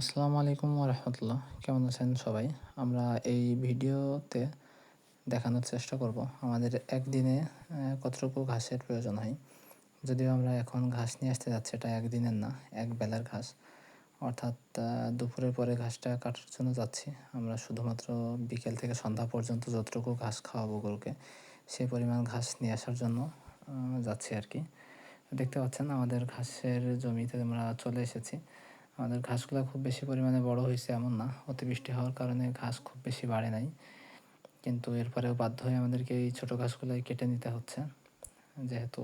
আসসালামু আলাইকুম রহমতুল্লাহ কেমন আছেন সবাই? আমরা এই ভিডিওতে দেখানোর চেষ্টা করব। আমাদের একদিনে কতটুকু ঘাসের প্রয়োজন হয়? যদিও আমরা এখন ঘাস নিয়ে আসতে যাচ্ছি, এটা একদিনের না, এক বেলার ঘাস। অর্থাৎ দুপুরের পরে ঘাসটা কাটার জন্য যাচ্ছি। আমরা শুধুমাত্র বিকেল থেকে সন্ধ্যা পর্যন্ত যতটুকু ঘাস খাওয়াবো গরুকে সেই পরিমাণ ঘাস নিয়ে আসার জন্য যাচ্ছি আর কি। দেখতে পাচ্ছেন আমাদের ঘাসের জমিতে আমরা চলে এসেছি। আমাদের ঘাসগুলো খুব বেশি পরিমাণে বড় হয়েছে এমন না। অতিবৃষ্টি হওয়ার কারণে ঘাস খুব বেশি বাড়ে নাই। কিন্তু এরপরেও বাধ্য হয়ে আমাদেরকে এই ছোটো ঘাসগুলোই কেটে নিতে হচ্ছে। যেহেতু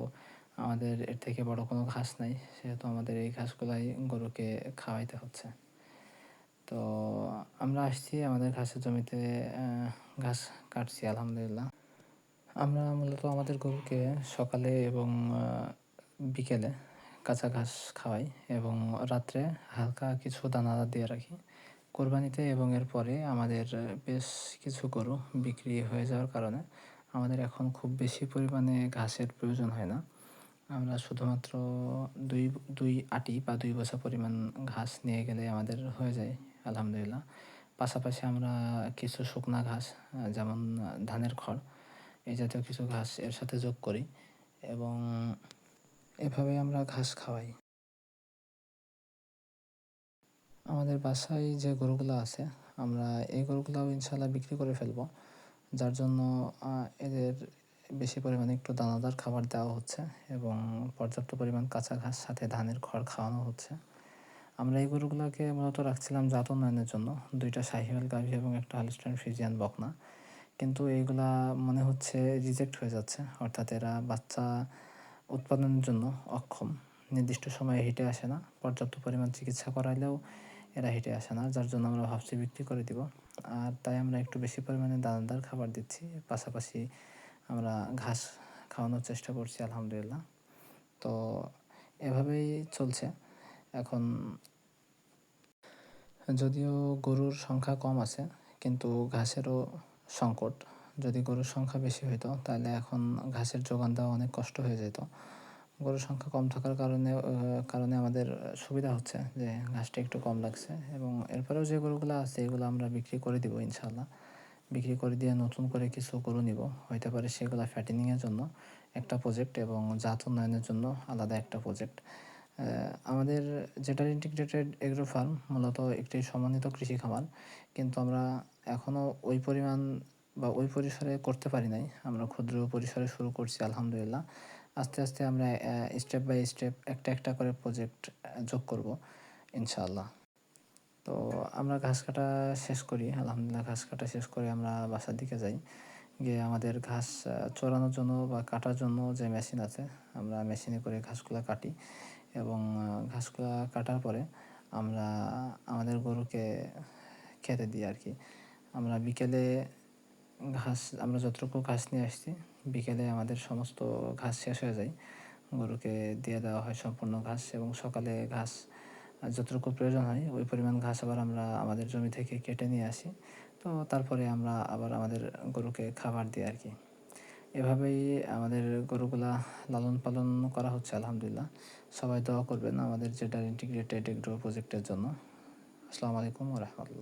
আমাদের এর থেকে বড় কোনো ঘাস নাই, সেহেতু আমাদের এই ঘাসগুলাই গরুকে খাওয়াইতে হচ্ছে। তো আমরা আসছি আমাদের ঘাসের জমিতে ঘাস কাটছি, আলহামদুলিল্লাহ। আমরা মূলত আমাদের গরুকে সকালে এবং বিকেলে কাঁচা ঘাস খাওয়াই এবং রাত্রে হালকা কিছু দানাদার দিয়ে রাখি। কোরবানিতে এবং এরপরে আমাদের বেশ কিছু গরু বিক্রি হয়ে যাওয়ার কারণে আমাদের এখন খুব বেশি পরিমাণে ঘাসের প্রয়োজন হয় না। আমরা শুধুমাত্র দুই দুই আটি বা দুই বছর পরিমাণ ঘাস নিয়ে গেলে আমাদের হয়ে যায়, আলহামদুলিল্লাহ। পাশাপাশি আমরা কিছু শুকনা ঘাস, যেমন ধানের খড়, এই জাতীয় কিছু ঘাস এর সাথে যোগ করি এবং এভাবে আমরা ঘাস খাওয়াই। আমাদের বাসায় যে গরুগুলো আছে, আমরা এই গরুগুলোও ইনশাল্লাহ বিক্রি করে ফেলব। যার জন্য এদের বেশি পরিমাণে একটু দানাদার খাবার দেওয়া হচ্ছে এবং পর্যাপ্ত পরিমাণ কাঁচা ঘাস, সাথে ধানের খড় খাওয়ানো হচ্ছে। আমরা এই গরুগুলোকে মূলত রাখছিলাম জাত উন্নয়নের জন্য। দুইটা শাহিওয়াল গাভী এবং একটা হালিস্টান ফিজিয়ান বকনা। কিন্তু এইগুলা মনে হচ্ছে রিজেক্ট হয়ে যাচ্ছে। অর্থাৎ এরা বাচ্চা উৎপাদনের জন্য অক্ষম। নির্দিষ্ট সময়ে হেঁটে আসে না। পর্যাপ্ত পরিমাণ চিকিৎসা করাইলেও এরা হেঁটে আসে না, যার জন্য আমরা ভাবছি বিক্রি করে দিব। আর তাই আমরা একটু বেশি পরিমাণে দানাদার খাবার দিচ্ছি। পাশাপাশি আমরা ঘাস খাওয়ানোর চেষ্টা করছি, আলহামদুলিল্লাহ। তো এভাবেই চলছে। এখন যদিও গরুর সংখ্যা কম আছে, কিন্তু ঘাসেরও সংকট। যদি গরুর সংখ্যা বেশি হইতো, তাহলে এখন ঘাসের যোগান দেওয়া অনেক কষ্ট হয়ে যেত। গরুর সংখ্যা কম থাকার কারণে কারণে আমাদের সুবিধা হচ্ছে যে ঘাসটা একটু কম লাগছে এবং এরপরেও যে গরুগুলো আছে, এগুলো আমরা বিক্রি করে দিব ইনশাল্লাহ বিক্রি করে দিয়ে নতুন করে কিছু গরু নিব। হইতে পারে সেগুলো ফ্যাটেনিংয়ের জন্য একটা প্রজেক্ট এবং জাত উন্নয়নের জন্য আলাদা একটা প্রজেক্ট আমাদের যেটার ইন্টিগ্রেটেড এগ্রো ফার্ম মূলত একটি সমন্বিত কৃষি খামার কিন্তু আমরা এখনও ওই পরিমাণ বা ওই পরিসরে করতে পারি নাই। আমরা ক্ষুদ্র পরিসরে শুরু করছি, আলহামদুলিল্লাহ। আস্তে আস্তে আমরা স্টেপ বাই স্টেপ একটা একটা করে প্রজেক্ট যোগ করব, ইনশাআল্লাহ। তো আমরা ঘাস কাটা শেষ করি, আলহামদুলিল্লাহ ঘাস কাটা শেষ করে আমরা বাসার দিকে যাই। গিয়ে আমাদের ঘাস চড়ানোর জন্য বা কাটার জন্য যে মেশিন আছে, আমরা মেশিনে করে ঘাসগুলো কাটি এবং ঘাসগুলো কাটার পরে আমরা, আমাদের গরুকে খেতে দিই আর কি। আমরা বিকেলে ঘাস, আমরা যতটুকু ঘাস নিয়ে আসছি, বিকেলে আমাদের সমস্ত ঘাস শেষ হয়ে যায়। গরুকে দিয়ে দেওয়া হয় সম্পূর্ণ ঘাস এবং সকালে ঘাস যতটুকু প্রয়োজন হয়, ওই পরিমাণ ঘাস আবার আমরা আমাদের জমি থেকে কেটে নিয়ে আসি। তো তারপরে আমরা আবার আমাদের গরুকে খাবার দিই আর কি। এভাবেই আমাদের গরুগুলা লালন পালন করা হচ্ছে, আলহামদুলিল্লাহ। সবাই দোয়া করবেন আমাদের যেটা ইন্টিগ্রেটেড এগ্রো প্রজেক্টের জন্য। আসসালামু আলাইকুম রহমতুল্লাহ।